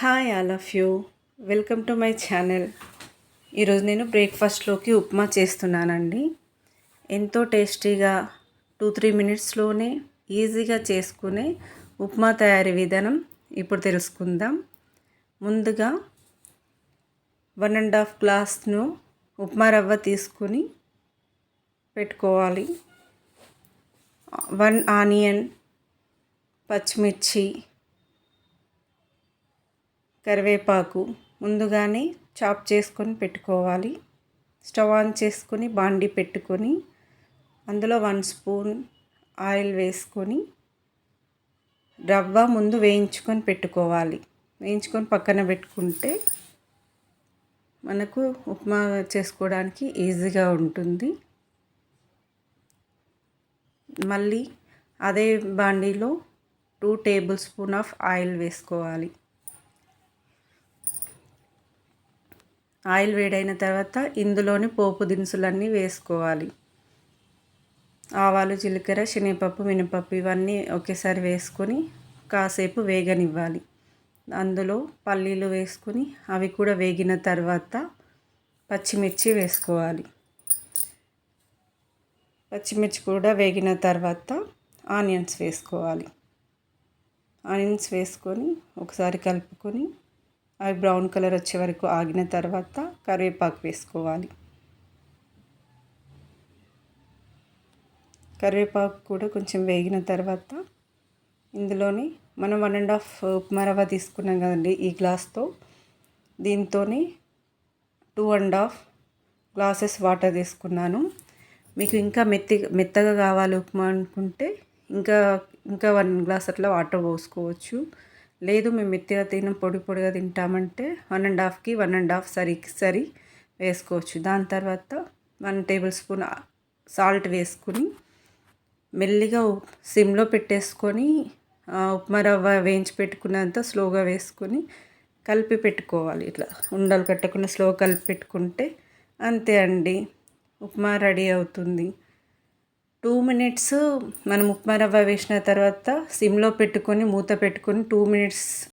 Hi all of you. Welcome to my channel. ఈరోజు నేను బ్రేక్ఫాస్ట్లోకి ఉప్మా చేస్తున్నానండి. ఎంతో టేస్టీగా టూ త్రీ మినిట్స్లోనే ఈజీగా చేసుకునే ఉప్మా తయారీ విధానం ఇప్పుడు తెలుసుకుందాం. ముందుగా వన్ అండ్ హాఫ్ గ్లాస్ను ఉప్మా రవ్వ తీసుకుని పెట్టుకోవాలి. వన్ ఆనియన్ పచ్చిమిర్చి కరివేపాకు ముందుగానే చాప్ చేసుకొని పెట్టుకోవాలి. స్టవ్ ఆన్ చేసుకొని బాండి పెట్టుకొని అందులో వన్ స్పూన్ ఆయిల్ వేసుకొని రవ్వ ముందు వేయించుకొని పెట్టుకోవాలి. వేయించుకొని పక్కన పెట్టుకుంటే మనకు ఉప్మా చేసుకోవడానికి ఈజీగా ఉంటుంది. మళ్ళీ అదే బాండీలో two tablespoon of oil వేసుకోవాలి. ఆయిల్ వేడైన తర్వాత ఇందులోని పోపు దినుసులన్నీ వేసుకోవాలి. ఆవాలు జీలకర్ర శనగపప్పు మినపప్పు ఇవన్నీ ఒకేసారి వేసుకొని కాసేపు వేగనివ్వాలి. అందులో పల్లీలు వేసుకొని అవి కూడా వేగిన తర్వాత పచ్చిమిర్చి వేసుకోవాలి. పచ్చిమిర్చి కూడా వేగిన తర్వాత ఆనియన్స్ వేసుకోవాలి. ఆనియన్స్ వేసుకొని ఒకసారి కలుపుకొని అవి బ్రౌన్ కలర్ వచ్చే వరకు ఆగిన తర్వాత కరివేపాకు వేసుకోవాలి. కరివేపాకు కూడా కొంచెం వేగిన తర్వాత ఇందులోని మనం వన్ అండ్ హాఫ్ ఉప్మా రవ్వ తీసుకున్నాం కదండి ఈ గ్లాస్తో. దీంతో two and half glasses water తీసుకున్నాను. మీకు ఇంకా మెత్తి మెత్తగా కావాలి ఉప్మా అనుకుంటే ఇంకా ఇంకా వన్ గ్లాస్ అట్లా వాటర్ పోసుకోవచ్చు. లేదు మేము మెత్తగా తినం పొడి పొడిగా తింటామంటే వన్ అండ్ హాఫ్కి వన్ అండ్ హాఫ్ సరికి సరి వేసుకోవచ్చు. దాని తర్వాత వన్ టేబుల్ స్పూన్ సాల్ట్ వేసుకుని మెల్లిగా సిమ్లో పెట్టేసుకొని ఉప్మా రవ్వ వేయించి పెట్టుకున్నంత స్లోగా వేసుకొని కలిపి పెట్టుకోవాలి. ఇట్లా ఉండలు కట్టకుండా స్లో కలిపి పెట్టుకుంటే అంతే అండి. ఉప్మా రెడీ అవుతుంది. టూ మినిట్స్ మనం ఉప్మా రవ్వ వేసిన తర్వాత సిమ్లో పెట్టుకొని మూత పెట్టుకొని టూ మినిట్స్